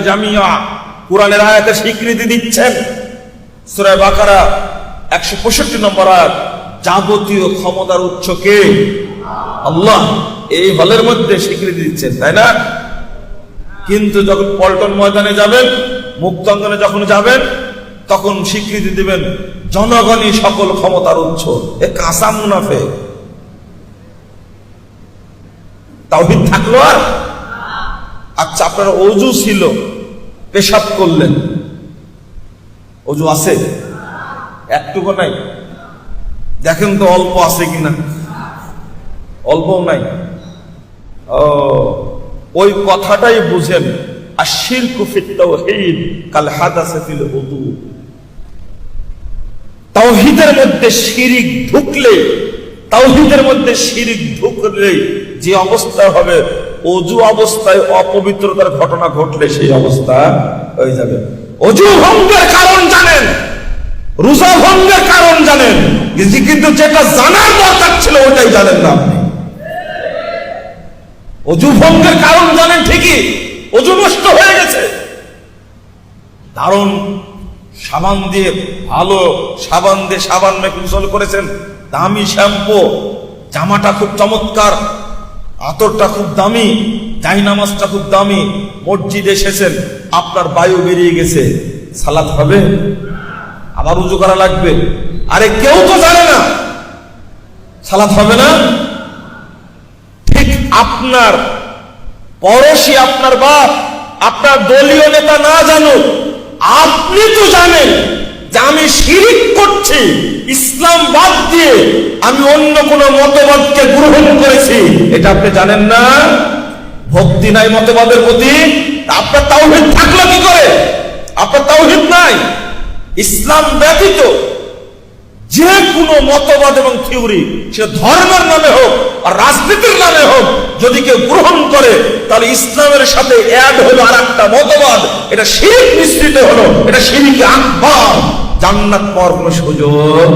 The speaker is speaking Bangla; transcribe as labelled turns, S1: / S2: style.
S1: জামিয়া আয়াতে স্বীকৃতি দিচ্ছেন বাকারা 165 নম্বর আয়াত। যাবতীয় ক্ষমতার উৎস কে? আল্লাহ। এই মধ্যে স্বীকৃতি দিচ্ছেন, তাই না? কিন্তু যখন পল্টন ময়দানে যাবেন মুক্তাঙ্গনে যখন যাবেন, তখন স্বীকৃতি দিবেন জনগণই সকল ক্ষমতার উৎস। এ কাঁচা মুনাফে তাওহিদ থাকল আর? আচ্ছা আপনার অজু ছিল, পেশাব করলেন। অজু আছে? একটুকু নাই। দেখেন তো অল্প আছে কিনা। অল্পও নাই। ওই কথাটাই বুঝেন। আর শিরকু ফিত তাওহীদ, কাল হাদাসে ফিল উযু তাওহীদের মধ্যে শিরিক ঢুকলে, তাওহীদের মধ্যে শিরিক ঢুকলে যে অবস্থা হবে অজু অবস্থায় অপবিত্রতার ঘটনা ঘটলে সেই অবস্থা হয়ে যাবে। অজু ভঙ্গের কারণ জানেন। রোজা ভঙ্গের কারণ জানেন। কিন্তু যেটা জানার দরকার ছিল ওটাই জানেন না আপনি। অজু ভঙ্গের কারণ জানেন ঠিকই, অজু নষ্ট হয়ে গেছে। কারণ সাবান দিয়ে ভালো সাবান দিয়ে সাবান মেখে গোসল করেছেন। দামি শ্যাম্পু, জামাটা খুব চমৎকার। আতরটা খুব দামি জাইনামাজটা খুব দামি, মসজিদে এসেছেন, আপনার বায়ু বেরিয়ে গেছে। সালাত হবে? আবার উজু করা লাগবে। আরে কেউ তো জানে না। সালাত হবে না? ঠিক আপনার পড়োশি, আপনার বাপ, আপনার দলীয় নেতা না জানুক, আপনি তো জানেন আমি শিরিক করছি, ইসলাম বাদ দিয়ে আমি অন্য কোন মতবাদকে গ্রহণ করেছি। এটা আপনি জানেন না? ভক্তি নাই মতবাদের প্রতি। আপনার তাওহিদ থাকল কি করে? আপনার তাওহিদ নাই। ইসলাম ব্যতীত যে কোনো মতবাদ এবং থিওরি সে ধর্মের নামে হোক আর রাজনীতির নামে হোক, যদি কেউ গ্রহণ করে, তাহলে ইসলামের সাথে অ্যাড হলো আর একটা মতবাদ। এটা শিরিক মিশ্রিত হলো। এটা শিরিক আকবর। জান্নাত পাওয়ার কোনো সুযোগ